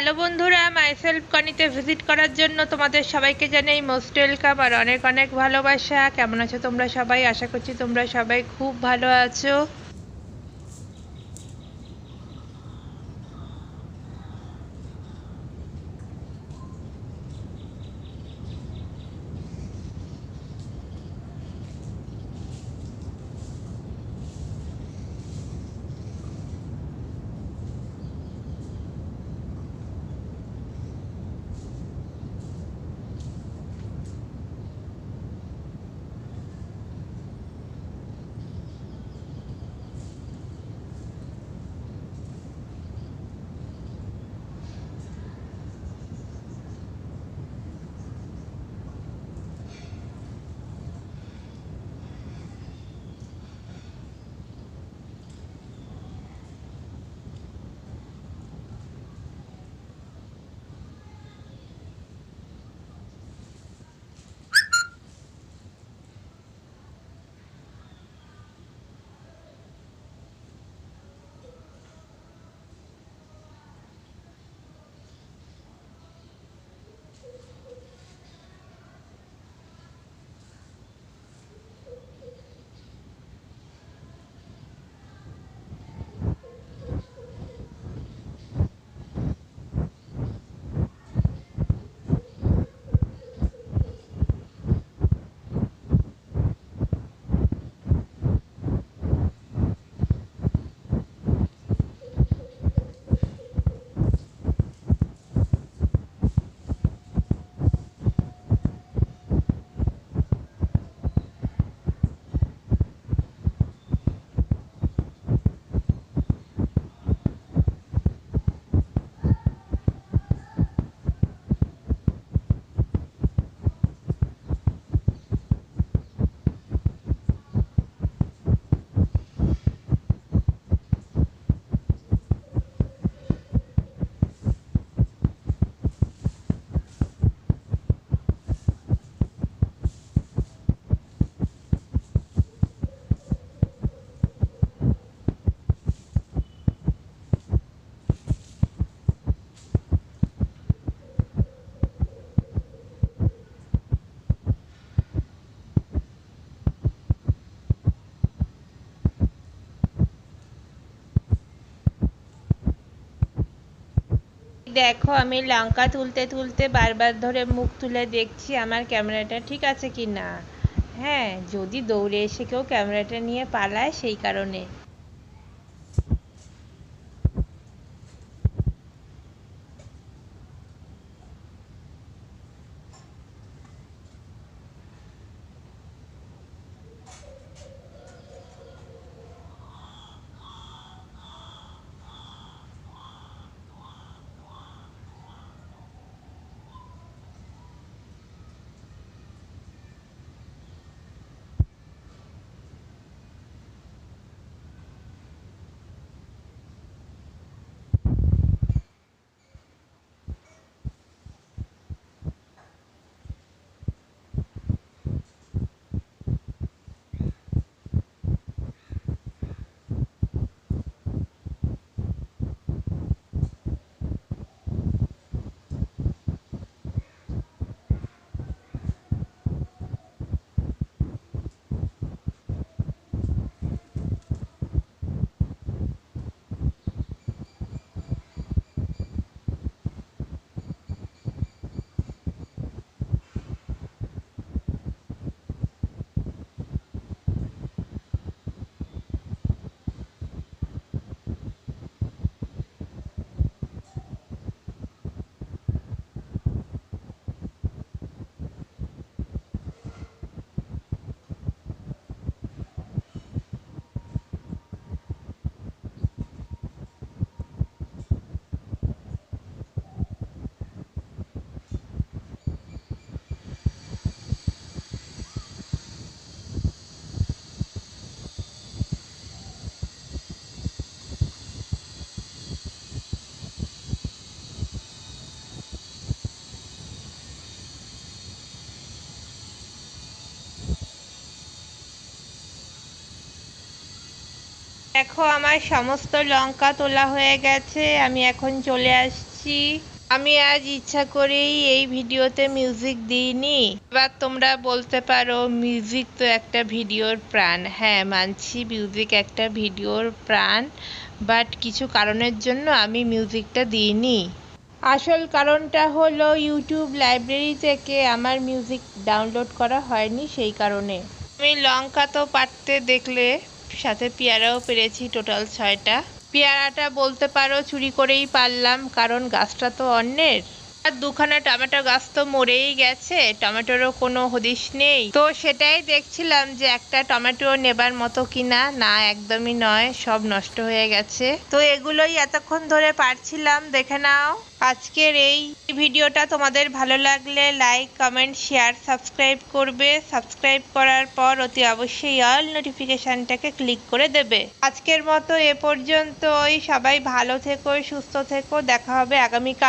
Hello বন্ধুরা myself কনিতে visit করার জন্য তোমাদের সবাইকে জানাই মোস্ট ওয়েলকাম আর অনেক অনেক ভালোবাসা। কেমন আছো তোমরা সবাই? আশা করছি তোমরা সবাই খুব ভালো আছো। দেখো, আমি লঙ্কা তুলতে তুলতে বারবার ধরে মুখ তুলে দেখছি আমার ক্যামেরাটা ঠিক আছে কি না হ্যাঁ যদি দৌড়ে এসে কেউ ক্যামেরাটা নিয়ে পালায় সেই কারণে। দেখো, আমার সমস্ত লঙ্কা তোলা হয়ে গেছে, আমি এখন চলে আসছি। আমি আজ ইচ্ছা করেই এই ভিডিওতে মিউজিক দিইনি। এবার তোমরা বলতে পারো মিউজিক তো একটা ভিডিওর প্রাণ। হ্যাঁ মানছি মিউজিক একটা ভিডিওর প্রাণ বাট কিছু কারণের জন্য আমি মিউজিকটা দিইনি। আসল কারণটা হলো ইউটিউব লাইব্রেরি থেকে আমার মিউজিক ডাউনলোড করা হয়নি সেই কারণে। আমি লঙ্কা তো পারতে দেখলে সাথে পেয়ারাও পেরেছি টোটাল ছয়টা। পেয়ারাটা বলতে পারো চুরি করেই পারলাম, কারণ গাছটা তো অন্যের। আর দুখানা টমেটো গাছ তো মরেই গেছে, টমেটোরও কোনো হদিশ নেই। তো সেটাই দেখছিলাম যে একটা টমেটো নেবার মতো কিনা, না একদমই নয়, সব নষ্ট হয়ে গেছে। তো এগুলোই এতক্ষণ ধরে পারছিলাম, দেখে নাও। আজকের এই ভিডিওটা তোমাদের ভালো লাগলে লাইক কমেন্ট শেয়ার সাবস্ক্রাইব করবে। সাবস্ক্রাইব করার পর অতি অবশ্যই অল নোটিফিকেশানটাকে ক্লিক করে দেবে। আজকের মতো এ পর্যন্তই। সবাই ভালো থেকো, সুস্থ থেকো। দেখা হবে আগামীকাল।